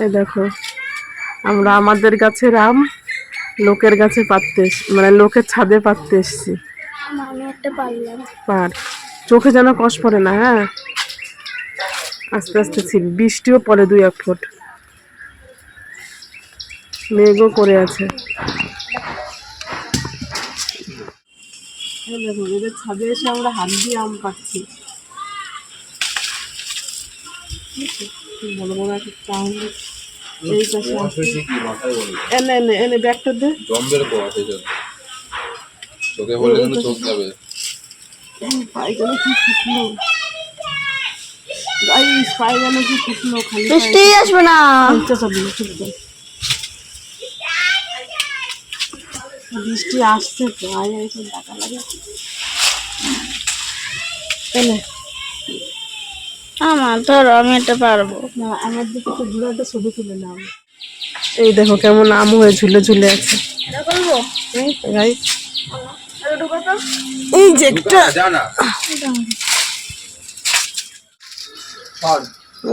এই দেখো আমরা আমাদের গাছের আম লোকের গাছে পাততে মানে লোকের ছাদে পাততে এসছি। পার। চোখে যেন কষ পড়ে না হ্যাঁ? আস্তে আস্তে ছিল বৃষ্টিও পড়ে দুই এক ফুট। মেঘও করে আছে। এই দেখো এদের ছাদে এসে আমরা হাত দিয়ে আম পাচ্ছি বড় বড় একটা চাউল এই পাশে এনে এনে এনে ব্যাগটা দে। জম্বের চোখে বললে কিন্তু চোখ যাবে। পায়খানা কি ফুটলো গাইস পায়খানা কি ফুটলো খালি বৃষ্টি আসবে না। চলে বৃষ্টি আসছে আয় তো ডাকা লাগে এনে। আমার ধরো আমি এটা পারব। না আমার দিকে তো দূরে একটা ছবি তুলে নাও। এই দেখো কেমন আম হয়ে ঝুলে ঝুলে আছে। এই যে একটা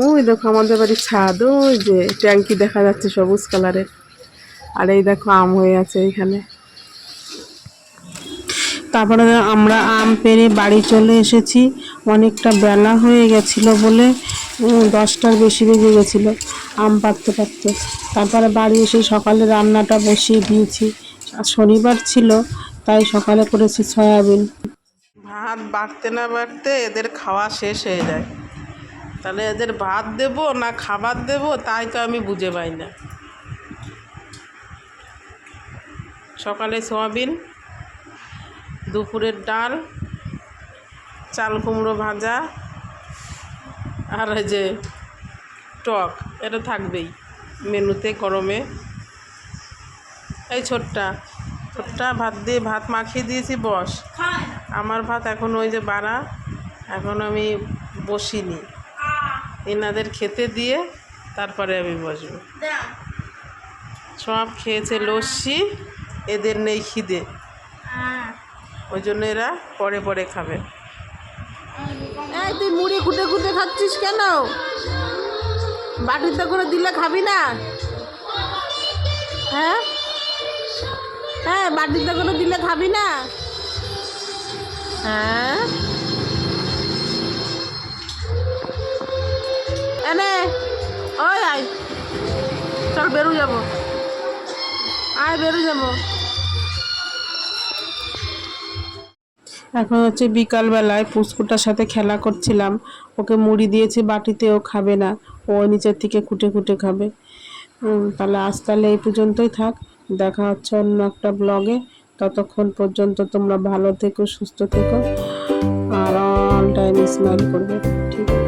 ওই দেখো আমাদের বাড়ির ছাদ ওই যে ট্যাঙ্কি দেখা যাচ্ছে সবুজ কালারের। আর এই দেখো আম হয়ে আছে এইখানে তারপরে আমরা আম পেরে বাড়ি চলে এসেছি। অনেকটা বেলা হয়ে গেছিল বলে দশটার বেশি বেজে গেছিল আম পাড়তে পারতে তারপরে বাড়ি এসে সকালে রান্নাটা বসিয়ে দিয়েছি। শনিবার ছিল, তাই সকালে করেছি সয়াবিন। ভাত বাড়তে না বাড়তে এদের খাওয়া শেষ হয়ে যায়। তাহলে এদের ভাত দেবো না খাবার দেবো, তাই তো আমি বুঝে পাই না। সকালে সোয়াবিন দুপুরের ডাল চাল কুমড়ো ভাজা আর এই যে টক এটা থাকবেই মেনুতে গরমে। এই ছোট্টা ছোট্টা ভাত দিয়ে ভাত মাখিয়ে দিয়েছি বস। আমার ভাত এখন ওই যে বাড়া এখন আমি বসিনি। এনাদের খেতে দিয়ে তারপরে আমি বসবো। সব খেয়েছে লস্যি এদের নেই খিদে। ওই জন্য এরা পরে পরে খাবে। তুই মুড়ি খুঁটে খুঁটে খাচ্ছিস কেন? বাটিতে করে দিলে খাবি না? হ্যাঁ? হ্যাঁ বাটিতে করে দিলে খাবি না? হ্যাঁ? এনে ওই আয়, চল বেরু যাব। আয়, বেরু যাব। এখন হচ্ছে বিকালবেলায় পুষ্কুটার সাথে খেলা করছিলাম। ওকে মুড়ি দিয়েছি বাটিতে ও খাবে না। ও নিচের থেকে খুঁটে খুঁটে খাবে। তাহলে আজ তাহলে এই পর্যন্তই থাক। দেখা হচ্ছে অন্য একটা ব্লগে। ততক্ষণ পর্যন্ত তোমরা ভালো থেকো, সুস্থ থেকো। আর অল টাইম স্মাইল করবে। ঠিক আছে।